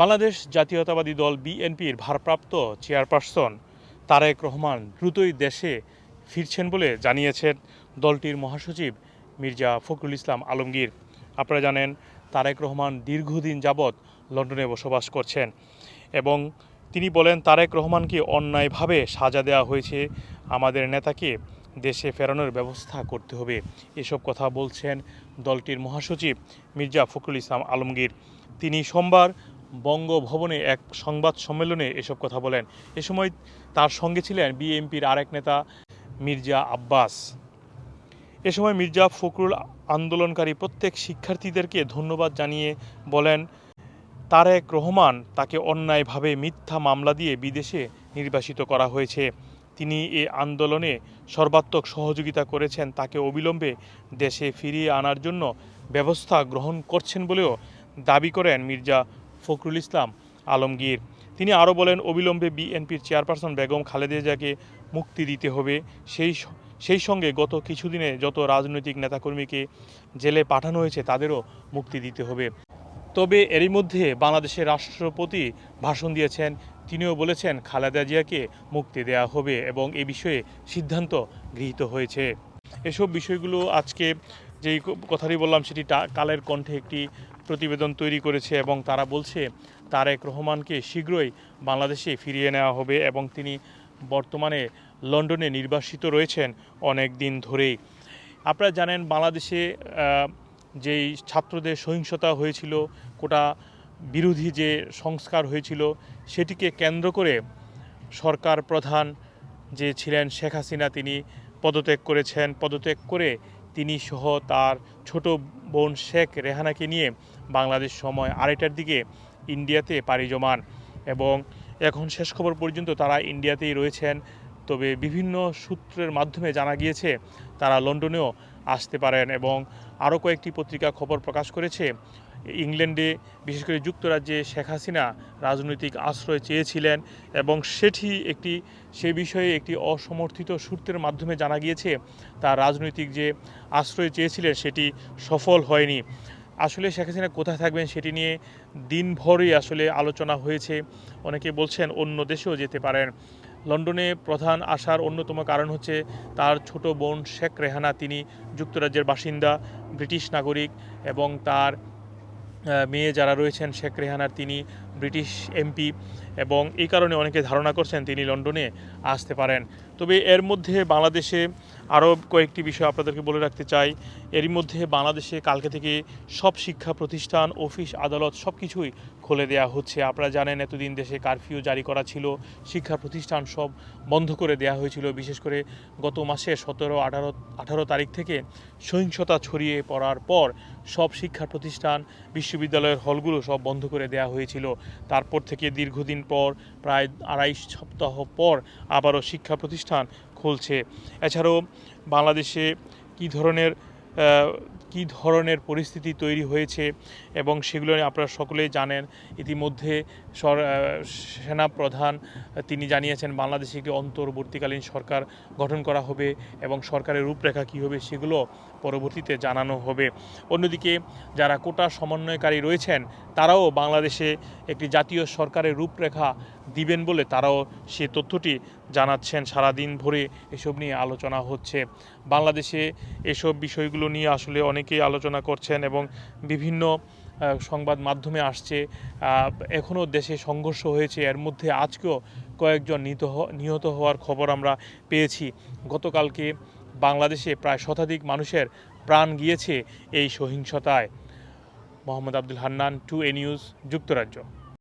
বাংলাদেশ জাতীয়তাবাদী দল বিএনপির ভারপ্রাপ্ত চেয়ারপারসন তারেক রহমান দ্রুতই দেশে ফিরছেন বলে জানিয়েছেন দলটির মহাসচিব মির্জা ফখরুল ইসলাম আলমগীর। আপনারা জানেন, তারেক রহমান দীর্ঘদিন যাবৎ লন্ডনে বসবাস করছেন এবং তিনি বলেন, তারেক রহমানকে অন্যায়ভাবে সাজা দেওয়া হয়েছে, আমাদের নেতাকে দেশে ফেরানোর ব্যবস্থা করতে হবে। এসব কথা বলছেন দলটির মহাসচিব মির্জা ফখরুল ইসলাম আলমগীর। তিনি সোমবার বঙ্গভবনে এক সংবাদ সম্মেলনে এসব কথা বলেন। এ সময় তার সঙ্গে ছিলেন বিএনপির আরেক নেতা মির্জা আব্বাস। এ সময় মির্জা ফখরুল আন্দোলনকারী প্রত্যেক শিক্ষার্থীদেরকে ধন্যবাদ জানিয়ে বলেন, তারেক রহমান তাকে অন্যায়ভাবে মিথ্যা মামলা দিয়ে বিদেশে নির্বাসিত করা হয়েছে। তিনি এ আন্দোলনে সর্বাত্মক সহযোগিতা করেছেন। তাকে অবিলম্বে দেশে ফিরিয়ে আনার জন্য ব্যবস্থা গ্রহণ করছেন বলেও দাবি করেন মির্জা ফখরুল ইসলাম আলমগীর। তিনি আরও বলেন, অবিলম্বে বিএনপির চেয়ারপারসন বেগম খালেদা জিয়াকে মুক্তি দিতে হবে। সেই সেই সঙ্গে গত কিছুদিনে যত রাজনৈতিক নেতাকর্মীকে জেলে পাঠানো হয়েছে, তাদেরও মুক্তি দিতে হবে। তবে এরই মধ্যে বাংলাদেশের রাষ্ট্রপতি ভাষণ দিয়েছেন। তিনিও বলেছেন, খালেদা জিয়াকে মুক্তি দেওয়া হবে এবং এ বিষয়ে সিদ্ধান্ত গৃহীত হয়েছে। এসব বিষয়গুলো আজকে যেই কথাটি বললাম, সেটি কালের কণ্ঠে একটি প্রতিবেদন তৈরি করেছে এবং তারা বলছে, তারেক রহমানকে শীঘ্রই বাংলাদেশে ফিরিয়ে নেওয়া হবে এবং তিনি বর্তমানে লন্ডনে নির্বাসিত রয়েছেন অনেক দিন ধরেই। আপনারা জানেন, বাংলাদেশে যেই ছাত্রদের সহিংসতা হয়েছিল, কোটা বিরোধী যে সংস্কার হয়েছিল, সেটিকে কেন্দ্র করে সরকার প্রধান যে ছিলেন শেখ হাসিনা, তিনি পদত্যাগ করেছেন। পদত্যাগ করে তিনি সহ তার ছোট বোন শেখ রেহানাকে নিয়ে বাংলাদেশ সময় আড়াইটার দিকে ইন্ডিয়াতে পাড়ি জমান। এবং এখন শেষ খবর পর্যন্ত তারা ইন্ডিয়াতেই রয়েছেন। তবে বিভিন্ন সূত্রের মাধ্যমে জানা গিয়েছে, তারা লন্ডনেও আসতে পারেন এবং আরও কয়েকটি পত্রিকা খবর প্রকাশ করেছে। ইংল্যান্ডে বিশেষ করে যুক্তরাজ্যে শেখ হাসিনা রাজনৈতিক আশ্রয় চেয়েছিলেন এবং সেটি একটি, সে বিষয়ে একটি অসমর্থিত সূত্রের মাধ্যমে জানা গিয়েছে, তার রাজনৈতিক যে আশ্রয় চেয়েছিলেন সেটি সফল হয়নি। আসলে শেখ হাসিনা কোথায় থাকবেন সেটি নিয়ে দিনভরই আসলে আলোচনা হয়েছে। অনেকে বলছেন অন্য দেশেও যেতে পারেন। লন্ডনে প্রধান আসার অন্যতম কারণ হচ্ছে তার ছোট বোন শেখ রেহানা। তিনি যুক্তরাজ্যের বাসিন্দা, ব্রিটিশ নাগরিক এবং তার মেয়ে যারা রয়েছেন শেখ রেহানার তিনি ব্রিটিশ এমপি এবং এই কারণে অনেকে ধারণা করছেন তিনি লন্ডনে আসতে পারেন। তবে এর মধ্যে বাংলাদেশে আরও কয়েকটি বিষয় আপনাদেরকে বলে রাখতে চাই। এরই মধ্যে বাংলাদেশে কালকে থেকে সব শিক্ষা প্রতিষ্ঠান, অফিস, আদালত সব কিছুই খুলে দেওয়া হচ্ছে। আপনারা জানেন, এতদিন দেশে কারফিউ জারি করা ছিল, শিক্ষা প্রতিষ্ঠান সব বন্ধ করে দেওয়া হয়েছিল। বিশেষ করে গত মাসে সতেরো, আঠারো আঠারো তারিখ থেকে সহিংসতা ছড়িয়ে পড়ার পর সব শিক্ষা প্রতিষ্ঠান, বিশ্ববিদ্যালয়ের হলগুলো সব বন্ধ করে দেওয়া হয়েছিল। তারপর থেকে দীর্ঘদিন পর, প্রায় আড়াই সপ্তাহ পর আবারও শিক্ষা প্রতিষ্ঠান খুলছে। এছাড়াও বাংলাদেশে কী ধরনের কী ধরনের পরিস্থিতি তৈরি হয়েছে এবং সেগুলো আপনারা সকলেই জানেন। ইতিমধ্যে সেনা প্রধান তিনি জানিয়েছেন, বাংলাদেশে একটি অন্তর্বর্তীকালীন সরকার গঠন করা হবে এবং সরকারের রূপরেখা কী হবে সেগুলো পরবর্তীতে জানানো হবে। অন্যদিকে যারা কোটা সমন্বয়কারী রয়েছেন, তারাও বাংলাদেশে একটি জাতীয় সরকারের রূপরেখা দিবেন বলে তারাও সে তথ্যটি জানাচ্ছেন, সারাদিন ভরে এসব নিয়ে আলোচনা হচ্ছে। বাংলাদেশে এসব বিষয়গুলো নিয়ে আসলে অনেকেই আলোচনা করছেন এবং বিভিন্ন সংবাদ মাধ্যমে আসছে। এখনও দেশে সংঘর্ষ হয়েছে। এর মধ্যে আজকেও কয়েকজন নিহত নিহত হওয়ার খবর আমরা পেয়েছি। গতকালকে বাংলাদেশে প্রায় শতাধিক মানুষের প্রাণ গিয়েছে এই সহিংসতায়। Mohammad Abdul Hannan, two A news, যুক্তরাজ্য।